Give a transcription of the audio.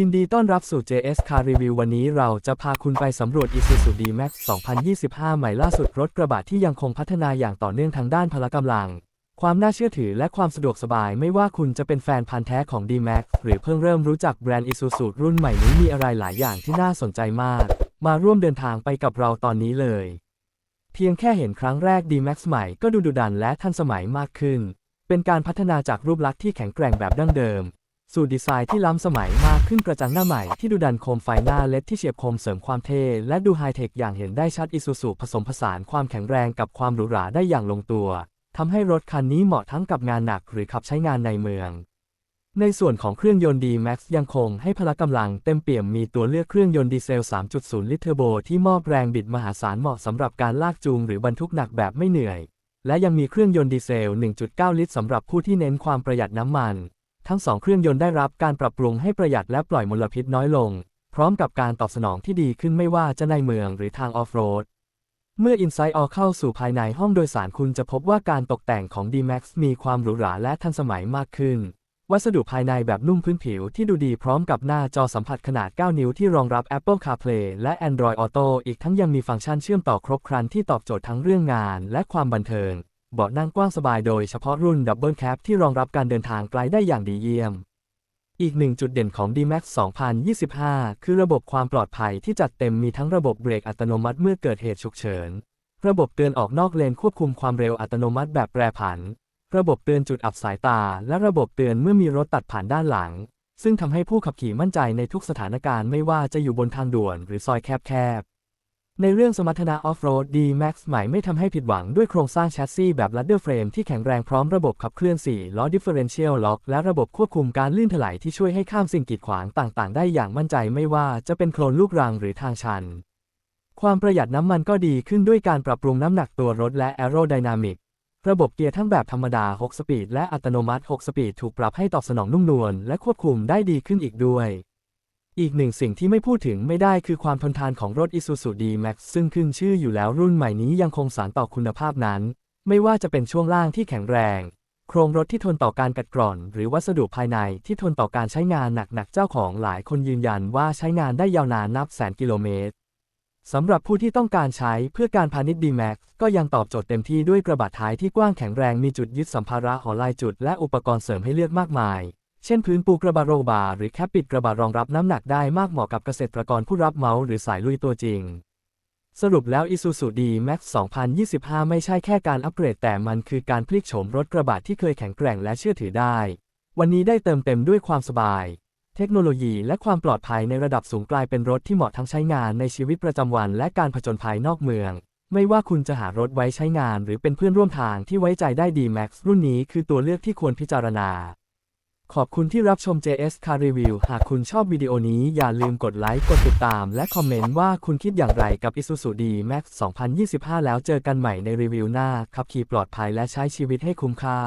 ยินดีต้อนรับสู่ JS Car Review วันนี้เราจะพาคุณไปสำรวจ Isuzu D-Max 2025 ใหม่ล่าสุดรถกระบะที่ยังคงพัฒนาอย่างต่อเนื่องทางด้านพละกำลัง ความน่าเชื่อถือและความสะดวกสบายไม่ว่าคุณจะเป็นแฟนพันธ์แท้ของ D-Max หรือเพิ่งเริ่มรู้จักแบรนด์ Isuzu รุ่นใหม่นี้มีอะไรหลายอย่างที่น่าสนใจมาก มาร่วมเดินทางไปกับเราตอนนี้เลย เพียงแค่เห็นครั้งแรก D-Max ใหม่ก็ดูดุดันและทันสมัยมากขึ้น เป็นการพัฒนาจากรูปลักษณ์ที่แข็งแกร่งแบบดั้งเดิม สู่ดีไซน์ที่ล้ำสมัยมากขึ้นกระจังหน้าใหม่ที่ดูดันโคมไฟหน้าเล็ดที่เฉียบคมเสริมความเท่และดูไฮเทคอย่างเห็นได้ชัดอิซูซูผสมผสานความแข็งแรงกับความหรูหราได้อย่างลงตัวทำให้รถคันนี้เหมาะทั้งกับงานหนักหรือขับใช้งานในเมือง ในส่วนของเครื่องยนต์ D-Max ยังคงให้พละกำลังเต็มเปี่ยมมีตัวเลือกเครื่องยนต์ดีเซล 3.0 ลิตรเทอร์โบที่มอบแรงบิดมหาศาลเหมาะสำหรับการลากจูงหรือบรรทุกหนักแบบไม่เหนื่อย และยังมีเครื่องยนต์ดีเซล 1.9 ลิตรสำหรับผู้ที่เน้นความประหยัดน้ำมัน ทั้งสองเครื่องยนต์ได้รับการปรับปรุงให้ประหยัดและปล่อยมลพิษน้อยลง พร้อมกับการตอบสนองที่ดีขึ้นไม่ว่าจะในเมืองหรือทางออฟโรด เมื่อ Insight All เข้าสู่ภายในห้องโดยสารคุณจะพบว่าการตกแต่งของ D-Max มีความหรูหราและทันสมัยมากขึ้น วัสดุภายในแบบนุ่มพื้นผิวที่ดูดีพร้อมกับหน้าจอสัมผัสขนาด 9 นิ้วที่รองรับ Apple CarPlay และ Android Auto อีกทั้งยังมีฟังก์ชันเชื่อมต่อครบครันที่ตอบโจทย์ทั้งเรื่องงานและความบันเทิง เบาะนั่งกว้างสบายโดยเฉพาะรุ่น Double Cab ที่รองรับการเดินทางไกลได้อย่างดีเยี่ยม อีกหนึ่งจุดเด่นของ D-Max 2025 คือระบบความปลอดภัยที่จัดเต็มมีทั้งระบบเบรกอัตโนมัติเมื่อเกิดเหตุฉุกเฉิน ระบบเตือนออกนอกเลนควบคุมความเร็วอัตโนมัติแบบแปรผัน ระบบเตือนจุดอับสายตา และระบบเตือนเมื่อมีรถตัดผ่านด้านหลัง ซึ่งทำให้ผู้ขับขี่มั่นใจในทุกสถานการณ์ไม่ว่าจะอยู่บนทางด่วนหรือซอยแคบๆ ในเรื่องสมรรถนะออฟโรด D-Max ใหม่ไม่ทำให้ผิดหวังด้วยโครงสร้างแชสซีแบบ Ladder Frame ที่แข็งแรงพร้อมระบบขับเคลื่อน 4 ล้อ Differential Lock และระบบควบคุมการลื่นถลายที่ช่วยให้ข้ามสิ่งกีดขวางต่างๆ ได้อย่างมั่นใจไม่ว่าจะเป็นโคลนลูกรังหรือทางชัน ความประหยัดน้ำมันก็ดีขึ้นด้วยการปรับปรุงน้ำหนักตัวรถและ Aerodynamic ระบบเกียร์ทั้งแบบธรรมดา 6 สปีด และอัตโนมัติ 6 สปีด ถูกปรับให้ตอบสนองนุ่มนวลและควบคุมได้ดีขึ้นอีกด้วย อีกหนึ่งสิ่งที่ไม่พูดถึงไม่ได้คือความทนทานของรถ Isuzu D-Max ซึ่งขึ้นชื่ออยู่แล้วรุ่นใหม่นี้ยังคงสานต่อคุณภาพนั้น ไม่ว่าจะเป็นช่วงล่างที่แข็งแรง โครงรถที่ทนต่อการกัดกร่อน หรือวัสดุภายในที่ทนต่อการใช้งานหนักๆเจ้าของหลายคนยืนยันว่าใช้งานได้ยาวนานนับแสนกิโลเมตรสำหรับผู้ที่ต้องการใช้เพื่อการพาณิชย์ D-Max ก็ยังตอบโจทย์เต็มที่ด้วยกระบะท้ายที่กว้างแข็งแรงมีจุดยึดสัมภาระหอลายจุดและอุปกรณ์เสริมให้เลือกมากมาย เช่นพื้นปูกระบะโรบาหรือแคปปิดกระบะรองรับน้ำหนักได้มากเหมาะกับเกษตรกรผู้รับเหมาหรือสายลุยตัวจริง สรุปแล้ว Isuzu D-Max 2025 ไม่ใช่แค่การอัปเกรดแต่มันคือการพลิกโฉมรถกระบะที่เคยแข็งแกร่งและเชื่อถือได้ วันนี้ได้เติมเต็มด้วยความสบาย เทคโนโลยีและความปลอดภัยในระดับสูงกลายเป็นรถที่เหมาะทั้งใช้งานในชีวิตประจำวันและการผจญภัยนอกเมืองไม่ว่าคุณจะหารถไว้ใช้งานหรือเป็นเพื่อนร่วมทางที่ไว้ใจได้ D-Max รุ่นนี้คือตัวเลือกที่ควรพิจารณา ขอบคุณที่รับชม JS Car Review หากคุณชอบวิดีโอนี้อย่าลืมกดไลค์ กดติดตาม และคอมเมนต์ว่าคุณคิดอย่างไรกับ Isuzu D-Max 2025 แล้วเจอกันใหม่ในรีวิวหน้า ขับขี่ปลอดภัยและใช้ชีวิตให้คุ้มค่า